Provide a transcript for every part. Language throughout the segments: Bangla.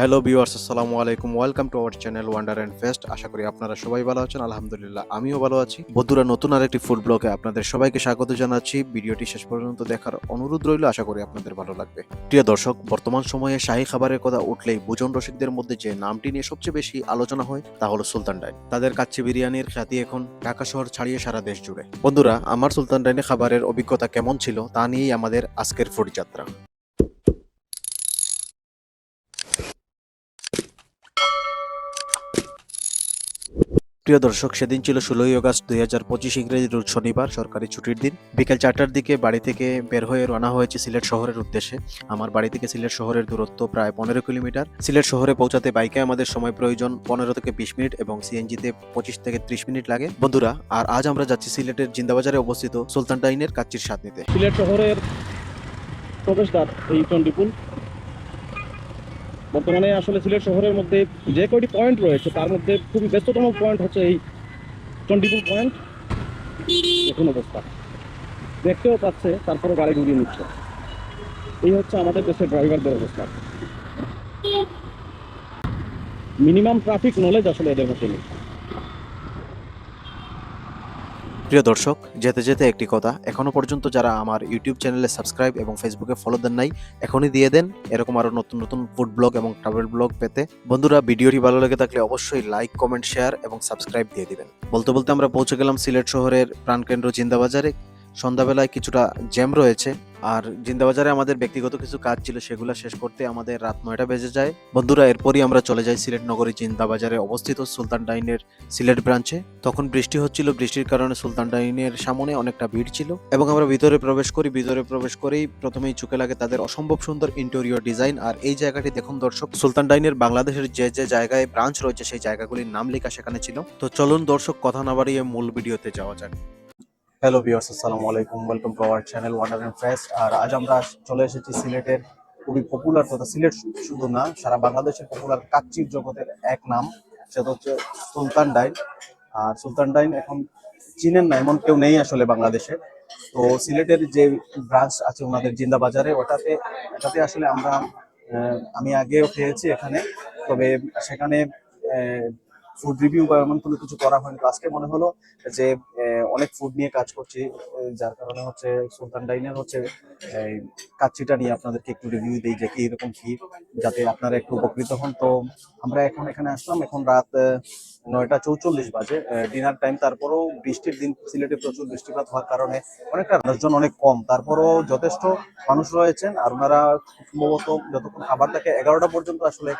হ্যালো ভিউয়ার্স আসসালামু আলাইকুম welcome to our channel wonder and fest আশা করি আপনারা সবাই ভালো আছেন। আলহামদুলিল্লাহ, আমিও ভালো আছি। বন্ধুরা, নতুন আরেকটি ফুড ব্লগে আপনাদের সবাইকে স্বাগত জানাচ্ছি। ভিডিওটি শেষ পর্যন্ত দেখার অনুরোধ রইল, আশা করি আপনাদের ভালো লাগবে। প্রিয় দর্শক, বর্তমান সময়ে শাহী খাবারের কথা উঠলেই বুজন রসিকদের মধ্যে যে নামটি নিয়ে সবচেয়ে বেশি আলোচনা হয়, তা হলো সুলতান ডাইন। তাদের কাচ্চি বিরিয়ানির খ্যাতি এখন ঢাকা শহর ছাড়িয়ে সারা দেশ জুড়ে। বন্ধুরা, আমার সুলতান ডাইনে খাবারের অভিজ্ঞতা কেমন ছিল, তা নিয়েই আমাদের আজকের ফুড যাত্রা। প্রিয় দর্শক, সেদিন ছিল ষোলোই আগস্ট দুই হাজার পঁচিশ ইংরেজি রোজ শনিবার, সরকারি ছুটির দিন। বিকেল চারটার দিকে বাড়ি থেকে বের হয়ে রানা হয়েছে সিলেট শহরের উদ্দেশ্যে। আমার বাড়ি থেকে সিলেট শহরের দূরত্ব প্রায় পনেরো কিলোমিটার। সিলেট শহরে পৌঁছাতে বাইকে আমাদের সময় প্রয়োজন পনেরো থেকে বিশ মিনিট এবং সিএনজিতে পঁচিশ থেকে ত্রিশ মিনিট লাগে। বন্ধুরা, আর আজ আমরা যাচ্ছি সিলেটের জিন্দাবাজারে অবস্থিত সুলতান ডাইনের কাচ্চির স্বাদ নিতে সিলেট শহরের প্রবেশদ্বার, এই চণ্ডীপুল বর্তমানে আসলে সিলেট শহরের মধ্যে যে কয়টি পয়েন্ট রয়েছে, তার মধ্যে খুবই ব্যস্ততম পয়েন্ট হচ্ছে এই চন্ডীপুর পয়েন্ট দেখুন অবস্থা। দেখতেও পাচ্ছে তারপরে গাড়ি ঘুরিয়ে নিচ্ছে। এই হচ্ছে আমাদের দেশের ড্রাইভারদের অবস্থা। মিনিমাম ট্রাফিক নলেজ আসলে এদের মধ্যে নেই। প্রিয় দর্শক, যেতে যেতে একটি কথা। এখনও পর্যন্ত যারা আমার ইউটিউব চ্যানেলে সাবস্ক্রাইব এবং ফেসবুকে ফলো দেন নাই, এখনই দিয়ে দেন। এরকম আরও নতুন নতুন ফুড ব্লগ এবং ট্রাভেল ব্লগ পেতে। বন্ধুরা, ভিডিওটি ভালো লেগে থাকলে অবশ্যই লাইক কমেন্ট শেয়ার এবং সাবস্ক্রাইব দিয়ে দিবেন। বলতে বলতে আমরা পৌঁছে গেলাম সিলেট শহরের প্রাণকেন্দ্র জিন্দাবাজারে। সন্ধ্যাবেলায় কিছুটা জ্যাম রয়েছে। আর জিন্দাবাজারে আমাদের ব্যক্তিগত কিছু কাজ ছিল, সেগুলো শেষ করতে আমাদের রাত নয়টা বেজে যায়। বন্ধুরা, এরপরই আমরা চলে যাই সিলেট নগরী জিন্দাবাজারে অবস্থিত সুলতান ডাইনের সিলেট ব্রাঞ্চে। তখন বৃষ্টি হচ্ছিল, বৃষ্টির কারণে সুলতান ডাইনের সামনে অনেকটা ভিড় ছিল এবং আমরা ভিতরে প্রবেশ করি, ভিতরে প্রবেশ করেই প্রথমেই চোখে লাগে তাদের অসম্ভব সুন্দর ইন্টেরিয়র ডিজাইন আর এই জায়গাটি দেখুন দর্শক, সুলতান ডাইনের বাংলাদেশের যে যে জায়গায় ব্রাঞ্চ রয়েছে, সেই জায়গাগুলির নাম লেখা সেখানে ছিল। তো চলুন দর্শক, কথা না বাড়িয়ে মূল ভিডিওতে যাওয়া যাক। হ্যালো ভিউয়ার্স আসসালামু আলাইকুম welcome to our channel wonder and fest আর আজ আমরা চলে এসেছি সিলেটের খুবই পপুলার তথা সিলেট শুধু না, সারা বাংলাদেশের পপুলার কাচ্চির জগতের এক নাম, সেটা হচ্ছে সুলতান ডাইন। আর সুলতান ডাইন এখন চিনেন না, এমন কেউ নেই আসলে বাংলাদেশে। তো সিলেটের যে ব্রাঞ্চ আছে ওনাদের জিন্দা বাজারে ওটাতে ওটাতে আসলে আমরা আমি আগেও খেয়েছি এখানে। তবে সেখানে ফুড রিভিউ বা এমন কোনো কিছু করা হয়নি। আজকে মনে হলো যে অনেক ফুড নিয়ে কাজ করছি যার কারণে হচ্ছে সুলতান ডাইনের হচ্ছে কাচ্চিটা নিয়ে আপনাদেরকে একটু রিভিউ দিই যে কি এরকম কি, যাতে আপনারা একটু উপকৃত হন। তো আমরা এখন এখানে আসলাম। এখন রাত নয়টা চৌচল্লিশ বাজে। ডিনার টাইম তারপরেও বৃষ্টির দিন, সিলেটে প্রচুর বৃষ্টিপাত হওয়ার কারণে অনেকটা মানুষজন অনেক কম। তারপরও যথেষ্ট মানুষ রয়েছেন আর ওনারা সম্ভবত যতক্ষণ খাবার থাকে এগারোটা পর্যন্ত আসলে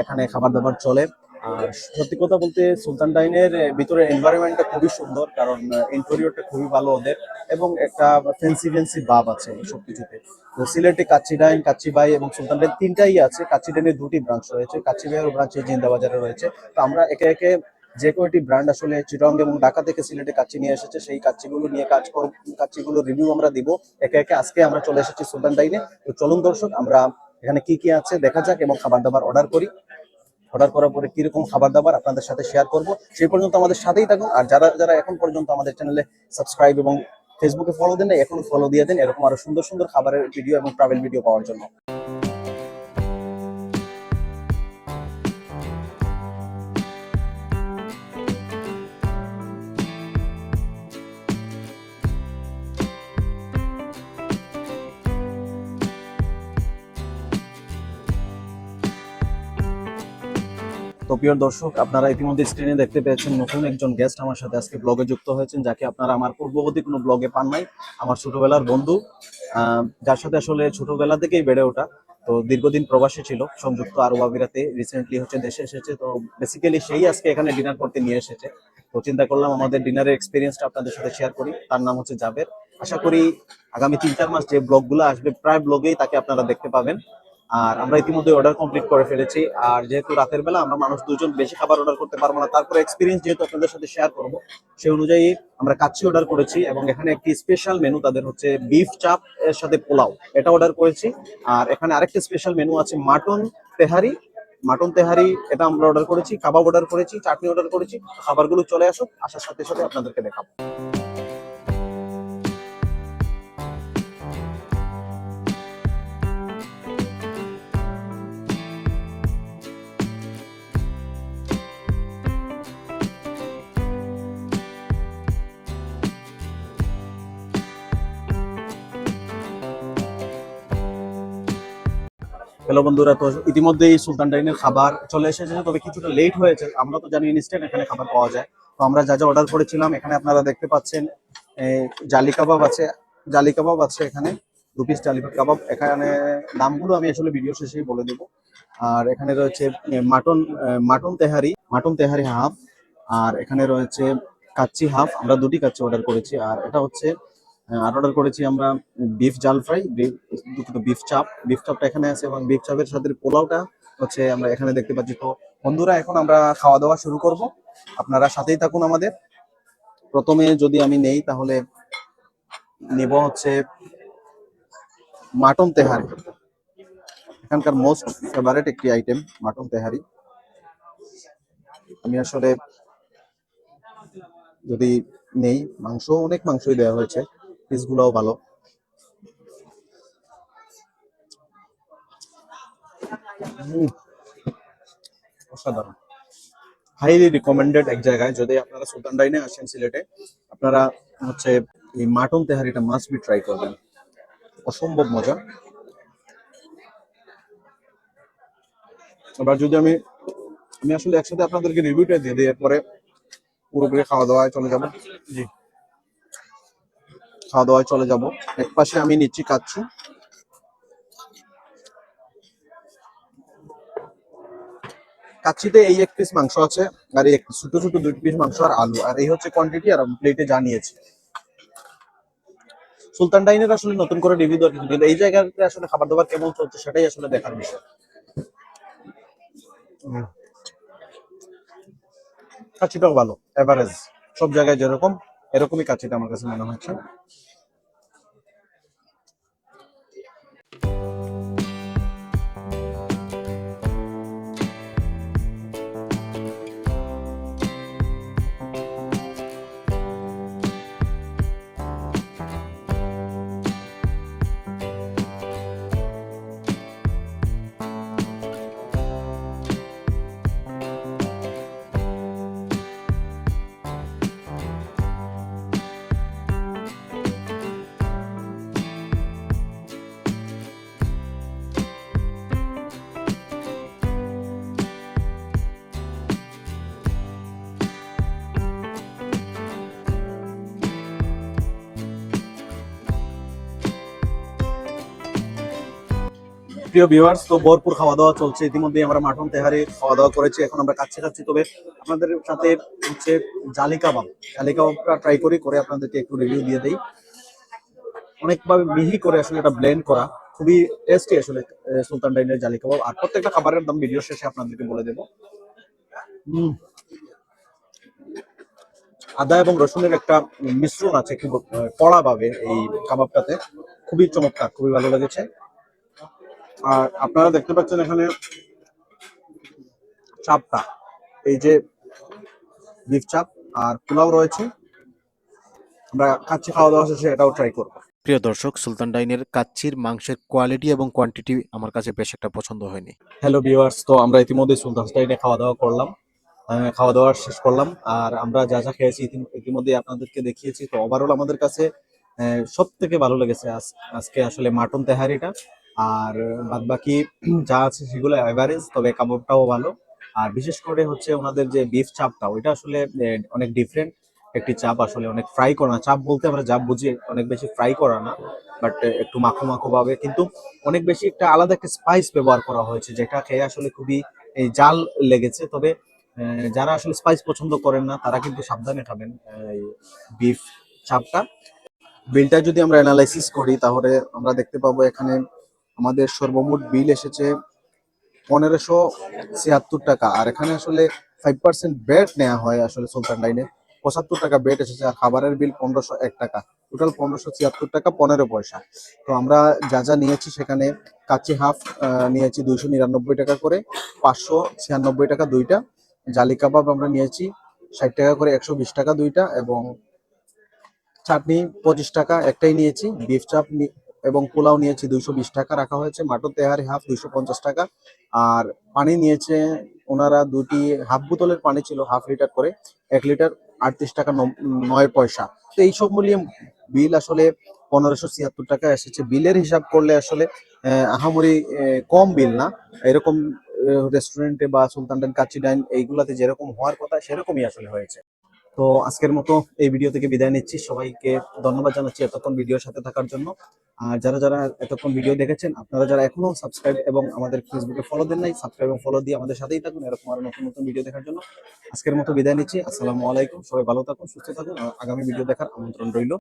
এখানে খাবার দাবার চলে। আর সত্যি কথা বলতে সুলতান ডাইনের ভিতরে এনভায়রনমেন্টটা খুবই সুন্দর, কারণ ইন্টেরিয়রটা খুবই ভালো ওদের, এবং একটা ফ্যান্সি ফ্যান্সি ভাব আছে সব কিছুতে তো সিলেটে কাচ্চি ডাইন, কাচ্চি বাই এবং সুলতান ডাইন তিনটাই আছে। কাচ্চি ডাইনের দুটি ব্রাঞ্চ রয়েছে, কাচ্চি বাইয়ের ব্রাঞ্চ জিন্দাবাজারে রয়েছে। তো আমরা একে একে যে কয়টি ব্র্যান্ড আসলে চিটং এবং ঢাকা থেকে সিলেটে কাচ্চি নিয়ে এসেছে, সেই কাচ্চিগুলো নিয়ে কাজ কাচ্চিগুলো রিভিউ আমরা দিব। একে একে আজকে আমরা চলে এসেছি সুলতান ডাইনে। তো চলুন দর্শক, আমরা এখানে কি কি আছে দেখা যাক এবং খাবার দাবার অর্ডার করি। অর্ডার করার পরে কীরকম খাবার দাবার আপনাদের সাথে শেয়ার করব, সেই পর্যন্ত আমাদের সাথেই থাকুন। আর যারা যারা এখন পর্যন্ত আমাদের চ্যানেলে সাবস্ক্রাইব এবং ফেসবুকে ফলো দেন না এখন ফলো দিয়ে দেন। এরকম আরও সুন্দর সুন্দর খাবারের ভিডিও এবং ট্রাভেল ভিডিও পাওয়ার জন্য। তো প্রিয় দর্শক, আপনারা ইতিমধ্যে স্ক্রিনে দেখতে পেয়েছেন নতুন একজন গেস্ট আমার সাথে আজকে ব্লগে যুক্ত হয়েছেন, যাকে আপনারা আমার পূর্ববর্তী কোনো ব্লগে পান নাই, আমার ছোটবেলার বন্ধু। যার সাথে আসলে ছোটবেলা থেকেই বেড়ে ওঠা, তো দীর্ঘদিন প্রবাসী ছিল, সংযুক্ত আরব আমিরাতে রিসেন্টলি হচ্ছে দেশে এসেছে, তো বেসিক্যালি সেই আজকে এখানে ডিনার করতে নিয়ে এসেছে। তো চিন্তা করলাম আমাদের ডিনারের এক্সপিরিয়েন্সটা আপনাদের সাথে শেয়ার করি, তার নাম হচ্ছে জাবের। আশা করি আগামী তিন চার মাস যে ব্লগগুলো আসবে, প্রায় ব্লগেই তাকে আপনারা দেখতে পাবেন। আর আমরা ইতিমধ্যে অর্ডার কমপ্লিট করে ফেলেছি। আর যেহেতু রাতের বেলা, আমরা মানুষ দুজন বেশি খাবার অর্ডার করতে পারব না। তারপরে এক্সপিরিয়েন্স যেহেতু আপনাদের সাথে শেয়ার করব, সেই অনুযায়ী আমরা কাচ্চি অর্ডার করেছি এবং এখানে একটি স্পেশাল মেনু তাদের হচ্ছে বিফ চাপ এর সাথে পোলাও। এটা অর্ডার করেছি। আর এখানে আরেকটা স্পেশাল মেনু আছে মাটন তেহারি। মাটন তেহারি, এটা আমরা অর্ডার করেছি কাবাব অর্ডার করেছি, চাটনি অর্ডার করেছি। খাবারগুলো চলে আসুক, আসার সাথে সাথে আপনাদেরকে দেখাবো। হ্যালো বন্ধুরা, তো ইতিমধ্যেই সুলতান ডাইনের খাবার চলে এসেছে, তবে কিছুটা লেট হয়েছে। আমরা তো জানি ইনস্ট্যান্ট এখানে খাবার পাওয়া যায়। তো আমরা যা যা অর্ডার করেছিলাম, এখানে আপনারা দেখতে পাচ্ছেন জালি কাবাব আছে, জালি কাবাব আছে এখানে, দু পিস জালি কাবাব। এখানে দামগুলো আমি আসলে ভিডিও শেষেই বলে দেবো। আর এখানে রয়েছে mutton mutton tehari mutton tehari half আর এখানে রয়েছে কাচ্চি হাফ আমরা দুটি কাচ্চি অর্ডার করেছি, আর এটা হচ্ছে আর অর্ডার করেছি আমরা বিফ জাল ফ্রাই দুটো বিফ চাপ বিফ চাপটা এখানে আছে এবং বিফ চাপের সাথে পোলাওটা হচ্ছে আমরা এখানে দেখতে পাচ্ছি। তো বন্ধুরা, এখন আমরা খাওয়া দাওয়া শুরু করব। আপনারা সাথেই থাকুন আমাদের। প্রথমে যদি আমি নেই, তাহলে নেব হচ্ছে মাটন তেহারি। এখানকার মোস্ট ফেভারেট একটি আইটেম মাটন তেহারি। আমি আসলে যদি নেই মাংস অনেক মাংসই দেওয়া হয়েছে। পিসগুলোও ভালো। অসাধারণ। হাইলি রিকমেন্ডেড এক জায়গায়। যদি আপনারা সুলতান ডাইনে আসেন সিলেটে আপনারা হচ্ছে এই মাটন তেহারিটা মাস্ট বি ট্রাই করবেন। অসম্ভব মজা। এবার যদি আমি আমি আসলে একসাথে আপনাদেরকে রিভিউটা দিয়ে দিই এরপরে পুরোপুরি খাওয়া দাওয়ায় চলে যাব। জি। খাওয়া দাওয়ায় চলে যাব। এক পাশে আমি নিচ্ছি কাচ্ছি কাচ্ছিতে এই এক পিস মাংস আছে, আর এই ছোট ছোট দুই পিস মাংস আর আলু। আর এই হচ্ছে কোয়ান্টিটি আর প্লেটে জানিয়েছি সুলতান ডাইনের আসলে নতুন করে রিভিউ দেওয়ার কিছু কিন্তু এই জায়গাতে আসলে খাবার দাবার কেমন চলছে সেটাই আসলে দেখার বিষয়। কাচ্ছিটাও ভালো এভারেজ সব জায়গায় যেরকম। এরকমই কাজটা আমার কাছে মনে হচ্ছে। প্রিয় ভিউয়ার্স তো ভরপুর খাওয়া দাওয়া চলছে। ইতিমধ্যে আমরা মাটন তেহারি খাওয়া দাওয়া করেছি এখন আমরা কাচ্ছি খাচ্ছি তবে আপনাদের সাথে হচ্ছে জালি কাবাব। জালি কাবাবটা ট্রাই করি করে আপনাদেরকে একটু রিভিউ দিয়ে দেই। অনেকভাবে মিহি করে আসলে এটা ব্লেন্ড করা। খুবই টেস্টি আসলে সুলতান ডাইনের জালি কাবাব। আর প্রত্যেকটা খাবারের দাম ভিডিও শেষে আপনাদেরকে বলে দেবো। আদা এবং রসুনের একটা মিশ্রণ আছে আহ, কড়া ভাবে এই কাবাবটাতে। খুবই চমৎকার খুবই ভালো লেগেছে। আর আপনারা দেখতে পাচ্ছেন এখানে চাপটা। এই যে বিফ চাপ আর পোলাও রয়েছে। আমরা খাচ্ছি খাওয়া দাওয়া শেষে এটাও ট্রাই করব। প্রিয় দর্শক সুলতান ডাইনের কাচ্চির মাংসের কোয়ালিটি এবং কোয়ান্টিটি আমার কাছে বেশ একটা পছন্দ হয়নি। হ্যালো ভিউয়ার্স তো আমরা ইতিমধ্যে সুলতান স্টাইনে খাওয়া দাওয়া করলাম। খাওয়া দাওয়া শেষ করলাম। আর আমরা যা যা খেয়েছি ইতিমধ্যে আপনাদেরকে দেখিয়েছি। তো ওভারঅল আমাদের কাছে সব থেকে ভালো লেগেছে আজ- আজকে আসলে মাটন তেহারিটা। আর বাদ বাকি যা আছে সেগুলো অ্যাভারেজ তবে কাবাবটাও ভালো। আর বিশেষ করে হচ্ছে ওনাদের যে বিফ চাপটা, ওইটা আসলে অনেক ডিফারেন্ট একটি চাপ। আসলে অনেক ফ্রাই করা চাপ বলতে আমরা যা বুঝি, অনেক বেশি ফ্রাই করা না বাট একটু মাখো মাখো ভাবে কিন্তু অনেক বেশি একটা আলাদা একটা স্পাইস ব্যবহার করা হয়েছে, যেটা খেয়ে আসলে খুবই জাল লেগেছে। তবে যারা আসলে স্পাইস পছন্দ করেন না, তারা কিন্তু সাবধানে খাবেন বিফ চাপটা। বিলটা যদি আমরা অ্যানালাইসিস করি, তাহলে আমরা দেখতে পাবো এখানে আমাদের সর্বমোট বিল এসেছে পনেরোশো ছিয়াত্তর টাকা। আর এখানে আসলে ফাইভ পার্সেন্ট বেড নেওয়া হয় আসলে সুলতান ডাইনে পঁচাত্তর টাকা বেড এসেছে আর খাবারের বিল পনেরোশো এক টাকা। টোটাল পনেরোশো ছিয়াত্তর টাকা, পনেরো পয়সা। তো আমরা যা যা নিয়েছি সেখানে কাচ্চি হাফ নিয়েছি দুইশো নিরানব্বই টাকা করে, পাঁচশো ছিয়ানব্বই টাকা দুইটা। জালি কাবাব আমরা নিয়েছি ষাট টাকা করে, একশো বিশ টাকা দুইটা। এবং চাটনি পঁচিশ টাকা একটাই নিয়েছি। বিফ চাপ এবং পোলাও নিয়েছি দুইশো বিশ টাকা রাখা হয়েছে মাটন তেহারি হাফ দুইশো পঞ্চাশ টাকা আর পানি নিয়েছে ওনারা দুটি হাফ বোতলের পানি ছিল হাফ লিটার করে এক লিটার আটত্রিশ টাকা নয় পয়সা। তো এইসব মিলিয়ে বিল আসলে পনেরোশো ছিয়াত্তর টাকা এসেছে। বিলের হিসাব করলে আসলে আহ, আহামরি আহ, কম বিল না। এরকম রেস্টুরেন্টে বা সুলতান ডাইন কাচি ডাইন এইগুলাতে যেরকম হওয়ার কথা সেরকমই আসলে হয়েছে। তো আজকের মতো এই ভিডিও থেকে বিদায় নিচ্ছি। সবাইকে ধন্যবাদ জানাচ্ছি এতক্ষণ ভিডিওর সাথে থাকার জন্য। আর যারা যারা এতক্ষণ ভিডিও দেখেছেন, আপনারা যারা এখনও সাবস্ক্রাইব এবং আমাদের ফেসবুকে ফলো দেন নাই সাবস্ক্রাইব এবং ফলো দিয়ে আমাদের সাথেই থাকুন। এরকম আরও নতুন নতুন ভিডিও দেখার জন্য আজকের মতো বিদায় নিচ্ছি। আসসালামু আলাইকুম, সবাই ভালো থাকুন, সুস্থ থাকুন। আগামী ভিডিও দেখার আমন্ত্রণ রইল।